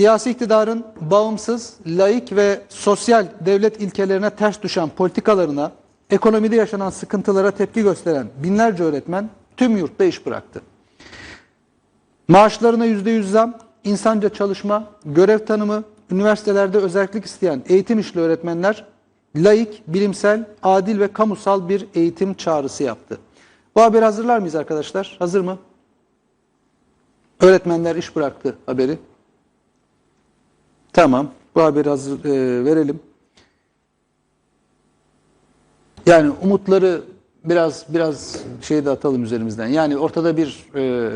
siyasi iktidarın bağımsız, laik ve sosyal devlet ilkelerine ters düşen politikalarına, ekonomide yaşanan sıkıntılara tepki gösteren binlerce öğretmen tüm yurtta iş bıraktı. Maaşlarına %100 zam, insanca çalışma, görev tanımı, üniversitelerde özellik isteyen eğitim işli öğretmenler laik, bilimsel, adil ve kamusal bir eğitim çağrısı yaptı. Bu haberi hazırlar mıyız arkadaşlar? Hazır mı? Öğretmenler iş bıraktı haberi. Tamam. Bu haberi hazır e, verelim. Yani umutları biraz biraz şeyi de atalım üzerimizden. Yani ortada bir e,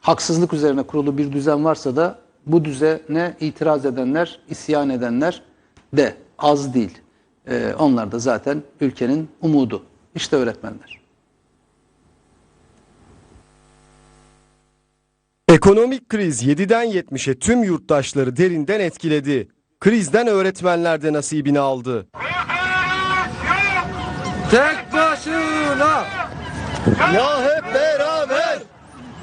haksızlık üzerine kurulu bir düzen varsa da bu düzene itiraz edenler, isyan edenler de az değil. E, onlar da zaten ülkenin umudu. İşte öğretmenler. Ekonomik kriz 7'den 70'e tüm yurttaşları derinden etkiledi. Krizden öğretmenler de nasibini aldı. Tek başına Ya hep beraber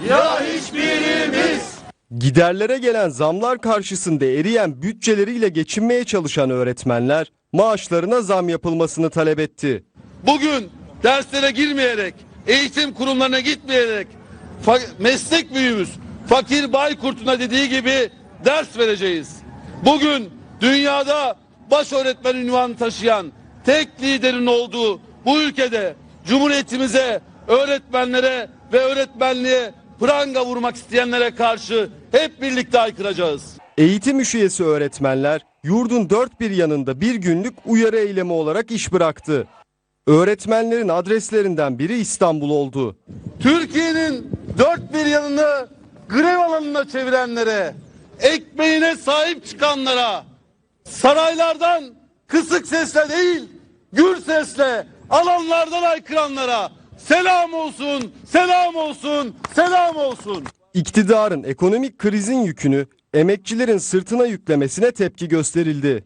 Ya hiçbirimiz Giderlere gelen zamlar karşısında eriyen bütçeleriyle geçinmeye çalışan öğretmenler maaşlarına zam yapılmasını talep etti. Bugün derslere girmeyerek, eğitim kurumlarına gitmeyerek meslek büyüğümüz Fakir Baykurt'una dediği gibi ders vereceğiz. Bugün dünyada baş öğretmen ünvanı taşıyan tek liderin olduğu bu ülkede Cumhuriyetimize, öğretmenlere ve öğretmenliğe pranga vurmak isteyenlere karşı hep birlikte haykıracağız. Eğitim üşüyesi öğretmenler yurdun dört bir yanında bir günlük uyarı eylemi olarak iş bıraktı. Öğretmenlerin adreslerinden biri İstanbul oldu. Türkiye'nin dört bir yanını grev alanına çevirenlere, ekmeğine sahip çıkanlara, saraylardan kısık sesle değil, gür sesle alanlardan aykıranlara selam olsun, selam olsun, selam olsun. İktidarın ekonomik krizin yükünü emekçilerin sırtına yüklemesine tepki gösterildi.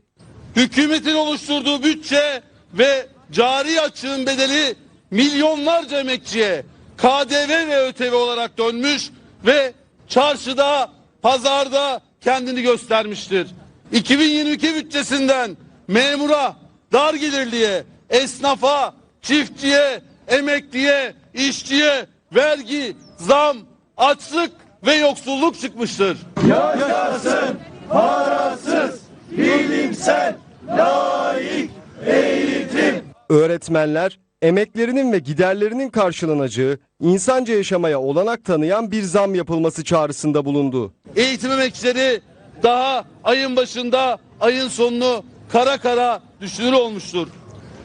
Hükümetin oluşturduğu bütçe ve cari açığın bedeli milyonlarca emekçiye KDV ve ÖTV olarak dönmüş ve çarşıda, pazarda kendini göstermiştir. 2022 bütçesinden memura, dar gelirliye, esnafa, çiftçiye, emekliye, işçiye vergi, zam, açlık ve yoksulluk çıkmıştır. Yaşasın parasız bilimsel layık eğitim Öğretmenler emeklerinin ve giderlerinin karşılanacağı insanca yaşamaya olanak tanıyan bir zam yapılması çağrısında bulundu. eğitim emekçileri daha ayın başında ayın sonunu kara kara düşünür olmuştur.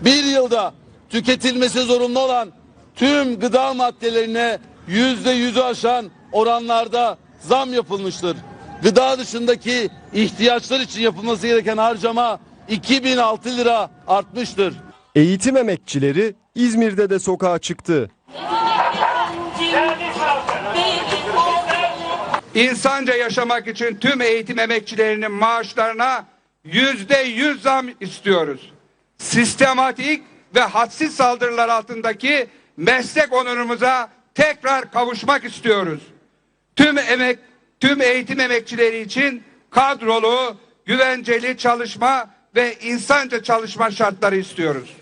Bir yılda tüketilmesi zorunlu olan tüm gıda maddelerine yüzde yüzü aşan oranlarda zam yapılmıştır. Gıda dışındaki ihtiyaçlar için yapılması gereken harcama 2006 lira artmıştır. Eğitim emekçileri İzmir'de de sokağa çıktı. İnsanca yaşamak için tüm eğitim emekçilerinin maaşlarına yüzde yüz zam istiyoruz. Sistematik ve hadsiz saldırılar altındaki meslek onurumuza tekrar kavuşmak istiyoruz. Tüm emek, tüm eğitim emekçileri için kadrolu, güvenceli çalışma ve insanca çalışma şartları istiyoruz.